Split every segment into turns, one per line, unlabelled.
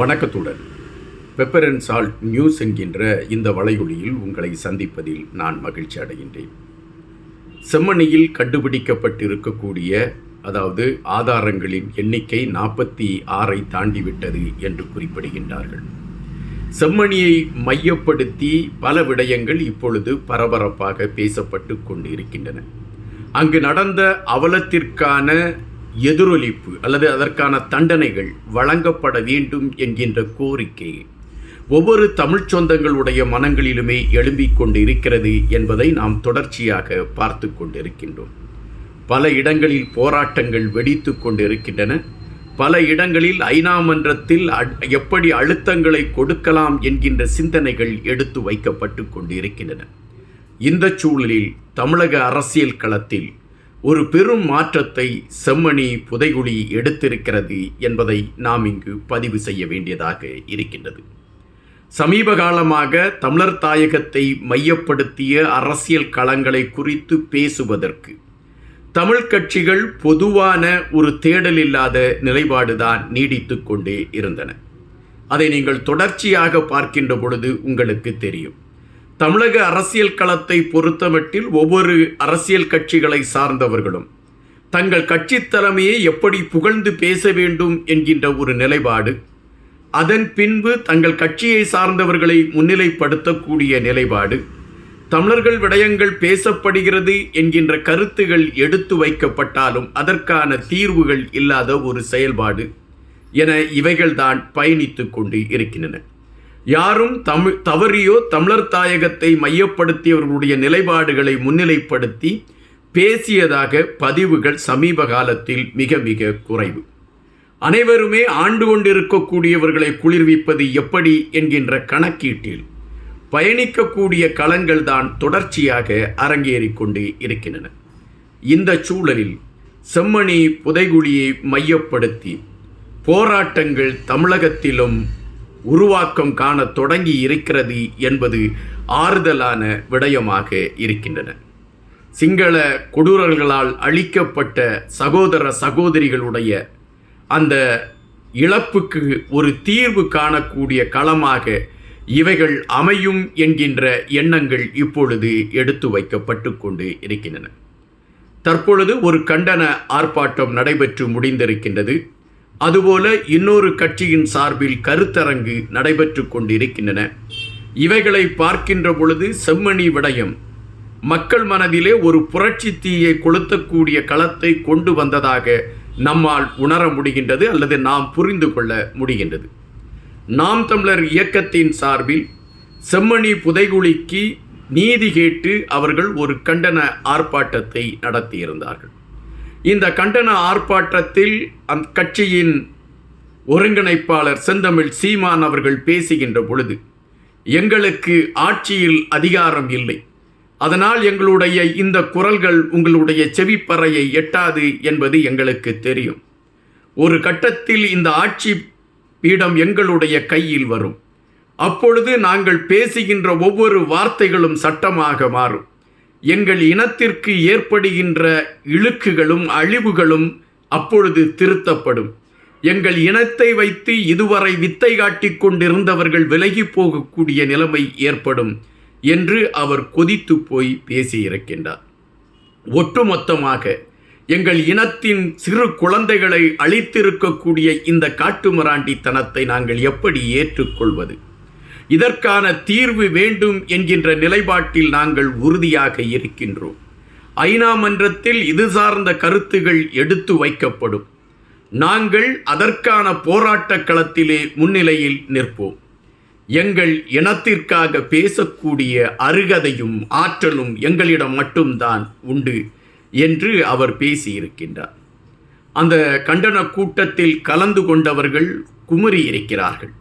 வணக்கத்துடன். Pepper and salt news என்கின்ற இந்த வலையொலியில் உங்களை சந்திப்பதில் நான் மகிழ்ச்சி அடைகின்றேன். செம்மணியில் கண்டுபிடிக்கப்பட்டிருக்கக்கூடிய அதாவது ஆதாரங்களின் எண்ணிக்கை நாற்பத்தி ஆறை தாண்டிவிட்டது என்று குறிப்பிடுகின்றார்கள். செம்மணியை மையப்படுத்தி பல விடயங்கள் இப்பொழுது பரபரப்பாக பேசப்பட்டு கொண்டு இருக்கின்றன அங்கு நடந்த அவலத்திற்கான எதிரொலிப்பு அல்லது அதற்கான தண்டனைகள் வழங்கப்பட வேண்டும் என்கின்ற கோரிக்கை. ஒவ்வொரு தமிழ்ச் சொந்தங்களுடைய மனங்களிலுமே எழும்பிக் கொண்டு இருக்கிறது என்பதை நாம் தொடர்ச்சியாக பார்த்து கொண்டிருக்கின்றோம். பல இடங்களில் போராட்டங்கள் வெடித்து கொண்டிருக்கின்றன. பல இடங்களில் ஐநா மன்றத்தில் அ- எப்படி அழுத்தங்களை கொடுக்கலாம் என்கின்ற சிந்தனைகள் எடுத்து வைக்கப்பட்டு கொண்டிருக்கின்றன. இந்த சூழலில் தமிழக அரசியல் களத்தில் ஒரு பெரும் மாற்றத்தை செம்மணி புதைகுழி எடுத்திருக்கிறது என்பதை நாம் இங்கு பதிவு செய்ய வேண்டியதாக இருக்கின்றது. சமீப காலமாக தமிழர் தாயகத்தை மையப்படுத்திய அரசியல் களங்களை குறித்து பேசுவதற்கு தமிழ் கட்சிகள் பொதுவான ஒரு தேடல் இல்லாத நிலைப்பாடுதான் நீடித்து கொண்டே இருந்தன. அதை நீங்கள் தொடர்ச்சியாக பார்க்கின்ற பொழுது உங்களுக்கு தெரியும். தமிழக அரசியல் களத்தை பொறுத்தமட்டில் ஒவ்வொரு அரசியல் கட்சிகளை சார்ந்தவர்களும் தங்கள் கட்சி தலைமையை எப்படி புகழ்ந்து பேச வேண்டும் என்கின்ற ஒரு நிலைப்பாடு அதன் பின்பு தங்கள் கட்சியை சார்ந்தவர்களை முன்னிலைப்படுத்தக்கூடிய நிலைப்பாடு தமிழர்கள் விடயங்கள் பேசப்படுகிறது என்கின்ற கருத்துகள் எடுத்து வைக்கப்பட்டாலும் அதற்கான தீர்வுகள் இல்லாத ஒரு செயல்பாடு என இவைகள்தான் பயணித்து கொண்டு இருக்கின்றன. யாரும் தமிழ் தவறியோ தமிழர் தாயகத்தை மையப்படுத்தியவர்களுடைய நிலைப்பாடுகளை முன்னிலைப்படுத்தி பேசியதாக பதிவுகள் சமீப காலத்தில் மிக மிக குறைவு. அனைவருமே ஆண்டு கொண்டிருக்கக்கூடியவர்களை குளிர்விப்பது எப்படி என்கின்ற கணக்கீட்டில் பயணிக்கக்கூடிய களங்கள் தான் தொடர்ச்சியாக அரங்கேறிக்கொண்டு இருக்கின்றன. இந்த சூழலில் செம்மணி புதைகுழியை மையப்படுத்தி போராட்டங்கள் தமிழகத்திலும் உருவாக்கம் காண தொடங்கி இருக்கிறது என்பது ஆறுதலான விடயமாக இருக்கின்றன. சிங்கள கொடூரர்களால் அழிக்கப்பட்ட சகோதர சகோதரிகளுடைய அந்த இழப்புக்கு ஒரு தீர்வு காணக்கூடிய களமாக இவைகள் அமையும் என்கின்ற எண்ணங்கள் இப்பொழுது எடுத்து வைக்கப்பட்டு கொண்டு இருக்கின்றன. தற்பொழுது ஒரு கண்டன ஆர்ப்பாட்டம் நடைபெற்று முடிந்திருக்கின்றது. அதுபோல இன்னொரு கட்சியின் சார்பில் கருத்தரங்கு நடைபெற்று கொண்டிருக்கின்றன. இவைகளை பார்க்கின்ற பொழுது செம்மணி விடயம். மக்கள் மனதிலே ஒரு புரட்சி தீயை கொளுத்தக்கூடிய களத்தை கொண்டு வந்ததாக நம்மால் உணர முடிகின்றது அல்லது நாம் புரிந்து கொள்ள முடிகின்றது. நாம் தமிழர் இயக்கத்தின் சார்பில் செம்மணி புதைகுழிக்கு நீதி கேட்டு அவர்கள் ஒரு கண்டன ஆர்ப்பாட்டத்தை நடத்தியிருந்தார்கள். இந்த கண்டன ஆர்ப்பாட்டத்தில் அந் கட்சியின் ஒருங்கிணைப்பாளர் செந்தமிழ் சீமான் அவர்கள் பேசுகின்ற பொழுது எங்களுக்கு ஆட்சியில் அதிகாரம் இல்லை. அதனால் எங்களுடைய இந்த குரல்கள் உங்களுடைய செவிப்பறையை எட்டாது என்பது எங்களுக்கு தெரியும். ஒரு கட்டத்தில் இந்த ஆட்சி பீடம் எங்களுடைய கையில் வரும். அப்பொழுது நாங்கள் பேசுகின்ற ஒவ்வொரு வார்த்தைகளும் சட்டமாக மாறும். எங்கள் இனத்திற்கு ஏற்படுகின்ற இழுக்குகளும் அழிவுகளும் அப்பொழுது திருத்தப்படும். எங்கள் இனத்தை வைத்து இதுவரை வித்தை காட்டிக் கொண்டிருந்தவர்கள் விலகி போகக்கூடிய நிலைமை ஏற்படும் என்று அவர் கொதித்து போய் பேசியிருக்கின்றார். ஒட்டுமொத்தமாக எங்கள் இனத்தின் சிறு குழந்தைகளை அழித்திருக்கக்கூடிய இந்த காட்டுமிராண்டித்தனத்தை நாங்கள் எப்படி ஏற்றுக்கொள்வது? இதற்கான தீர்வு வேண்டும் என்கின்ற நிலைப்பாட்டில் நாங்கள் உறுதியாக இருக்கின்றோம். ஐநா மன்றத்தில் இது சார்ந்த கருத்துகள் எடுத்து வைக்கப்படும். நாங்கள் அதற்கான போராட்டக் களத்திலே முன்னிலையில் நிற்போம். எங்கள் இனத்திற்காக பேசக்கூடிய அருகதையும் ஆற்றலும் எங்களிடம் மட்டும்தான் உண்டு என்று அவர் பேசியிருக்கின்றார். அந்த கண்டன கூட்டத்தில் கலந்து கொண்டவர்கள் குமுறி இருக்கிறார்கள்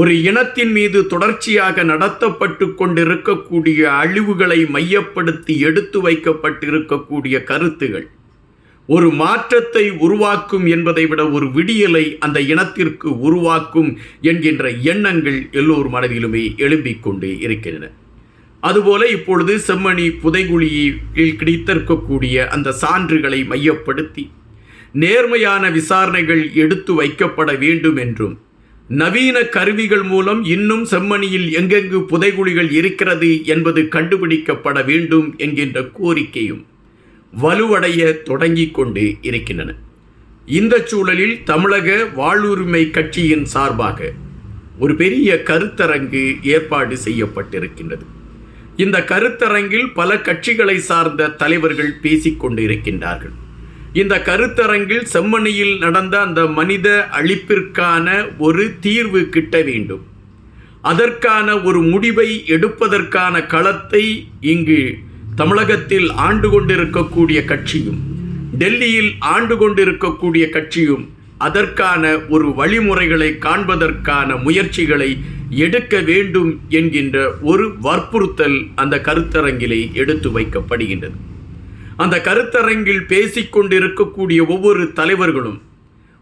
ஒரு இனத்தின் மீது தொடர்ச்சியாக நடத்தப்பட்டு கொண்டிருக்கக்கூடிய அழிவுகளை மையப்படுத்தி எடுத்து வைக்கப்பட்டிருக்கக்கூடிய கருத்துகள். ஒரு மாற்றத்தை உருவாக்கும் என்பதை விட ஒரு விடியலை அந்த இனத்திற்கு உருவாக்கும் என்கின்ற எண்ணங்கள் எல்லோர் மனதிலுமே எழும்பிக் கொண்டு இருக்கின்றன. அதுபோல இப்பொழுது செம்மணி புதைகுழியில் கிடைத்திருக்கக்கூடிய அந்த சான்றுகளை மையப்படுத்தி நேர்மையான விசாரணைகள் எடுத்து வைக்கப்பட வேண்டும் என்றும் நவீன கருவிகள் மூலம் இன்னும் செம்மணியில் எங்கெங்கு புதைகுழிகள் இருக்கிறது என்பது கண்டுபிடிக்கப்பட வேண்டும் என்கின்ற கோரிக்கையும் வலுவடைய தொடங்கிக் கொண்டு இருக்கின்றன. இந்த சூழலில் தமிழக வாழ்வுரிமை கட்சியின் சார்பாக ஒரு பெரிய கருத்தரங்கு ஏற்பாடு செய்யப்பட்டிருக்கின்றது. இந்த கருத்தரங்கில் பல கட்சிகளை சார்ந்த தலைவர்கள் பேசிக்கொண்டு இருக்கின்றார்கள் இந்த கருத்தரங்கில் செம்மணியில் நடந்த அந்த மனித அழிப்பிற்கான ஒரு தீர்வு கிட்ட வேண்டும். அதற்கான ஒரு முடிவை எடுப்பதற்கான களத்தை இங்கு தமிழகத்தில் ஆண்டு கொண்டிருக்கக்கூடிய கட்சியும் டெல்லியில் ஆண்டு கொண்டிருக்கக்கூடிய கட்சியும் அதற்கான ஒரு வழிமுறைகளை காண்பதற்கான முயற்சிகளை எடுக்க வேண்டும் என்கின்ற ஒரு வற்புறுத்தல் அந்த கருத்தரங்கிலே எடுத்து வைக்கப்படுகின்றது. அந்த கருத்தரங்கில் பேசிக்கொண்டிருக்கக்கூடிய ஒவ்வொரு தலைவர்களும்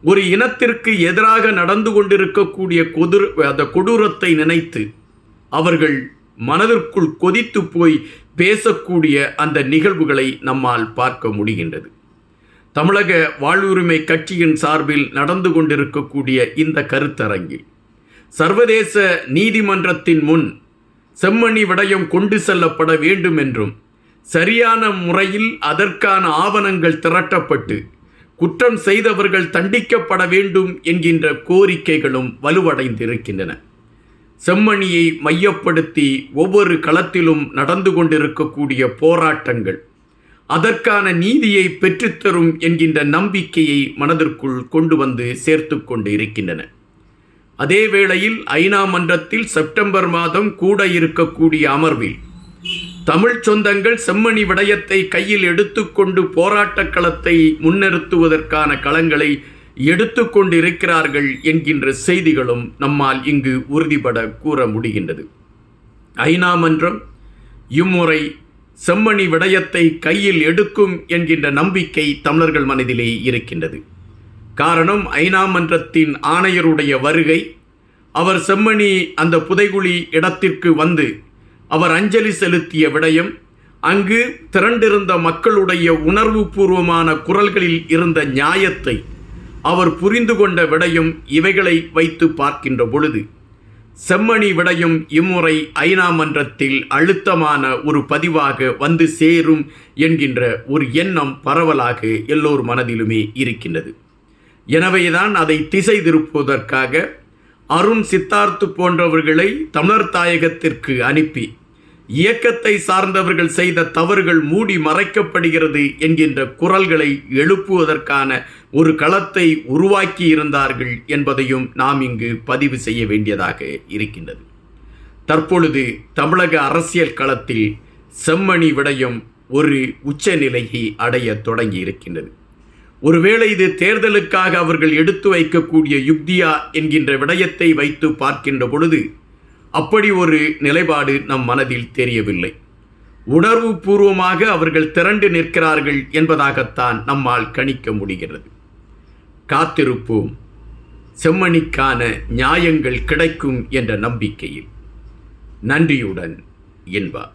ஒரு இனத்திற்கு எதிராக நடந்து கொண்டிருக்கக்கூடிய கொதுர் அந்த கொடூரத்தை நினைத்து அவர்கள் மனதிற்குள் கொதித்து போய் பேசக்கூடிய அந்த நிகழ்வுகளை நம்மால் பார்க்க முடிகின்றது. தமிழக வாழ்வுரிமை கட்சியின் சார்பில் நடந்து கொண்டிருக்கக்கூடிய இந்த கருத்தரங்கில் சர்வதேச நீதிமன்றத்தின் முன் செம்மணி விடயம் கொண்டு செல்லப்பட வேண்டும் என்றும் சரியான முறையில் அதற்கான ஆவணங்கள் திரட்டப்பட்டு குற்றம் செய்தவர்கள் தண்டிக்கப்பட வேண்டும் என்கின்ற கோரிக்கைகளும் வலுவடைந்திருக்கின்றன. செம்மணியை மையப்படுத்தி ஒவ்வொரு களத்திலும் நடந்து கொண்டிருக்கக்கூடிய போராட்டங்கள் அதற்கான நீதியை பெற்றுத்தரும் என்கின்ற நம்பிக்கையை மனதிற்குள் கொண்டு வந்து சேர்த்து கொண்டு இருக்கின்றன அதே வேளையில் ஐநா மன்றத்தில் செப்டம்பர் மாதம் கூட இருக்கக்கூடிய அமர்வில் தமிழ் சொந்தங்கள் செம்மணி விடயத்தை கையில் எடுத்துக்கொண்டு போராட்டக் களத்தை முன்னிறுத்துவதற்கான களங்களை எடுத்துக்கொண்டிருக்கிறார்கள் என்கின்ற செய்திகளும் நம்மால் இங்கு உறுதிபட கூற முடிகின்றது. ஐநா மன்றம் இம்முறை செம்மணி விடயத்தை கையில் எடுக்கும் என்கின்ற நம்பிக்கை தமிழர்கள் மனதிலே இருக்கின்றது. காரணம் ஐநா மன்றத்தின் ஆணையருடைய வருகை அவர் செம்மணி அந்த புதைகுழி இடத்திற்கு வந்து அவர் அஞ்சலி செலுத்திய விடயம் அங்கு திரண்டிருந்த மக்களுடைய உணர்வுபூர்வமான குரல்களில் இருந்த நியாயத்தை அவர் புரிந்து கொண்ட விடயம் இவைகளை வைத்து பார்க்கின்ற பொழுது செம்மணி விடயம் இம்முறை ஐநா மன்றத்தில் அழுத்தமான ஒரு பதிவாக வந்து சேரும் என்கின்ற ஒரு எண்ணம் பரவலாக எல்லோர் மனதிலுமே இருக்கின்றது. எனவேதான் அதை திசை திருப்புவதற்காக அருண் சித்தார்த்து போன்றவர்களை தமிழர் தாயகத்திற்கு அனுப்பி இயக்கத்தை சார்ந்தவர்கள் செய்த தவறுகள் மூடி மறைக்கப்படுகிறது என்கின்ற குரல்களை எழுப்புவதற்கான ஒரு களத்தை உருவாக்கி இருந்தார்கள் என்பதையும் நாம் இங்கு பதிவு செய்ய வேண்டியதாக இருக்கின்றது. தற்பொழுது தமிழக அரசியல் களத்தில் செம்மணி விடயம் ஒரு உச்சநிலையை அடைய தொடங்கி இருக்கின்றது. ஒருவேளை இது தேர்தலுக்காக அவர்கள் எடுத்து வைக்கக்கூடிய யுக்தியா என்கின்ற விடயத்தை வைத்து பார்க்கின்ற பொழுது அப்படி ஒரு நிலைப்பாடு நம் மனதில் தெரியவில்லை. உணர்வு பூர்வமாக அவர்கள் திரண்டு நிற்கிறார்கள் என்பதாகத்தான் நம்மால் கணிக்க முடிகிறது. காத்திருப்போம். செம்மணிக்கான நியாயங்கள் கிடைக்கும் என்ற நம்பிக்கையில். நன்றியுடன் என்பார்.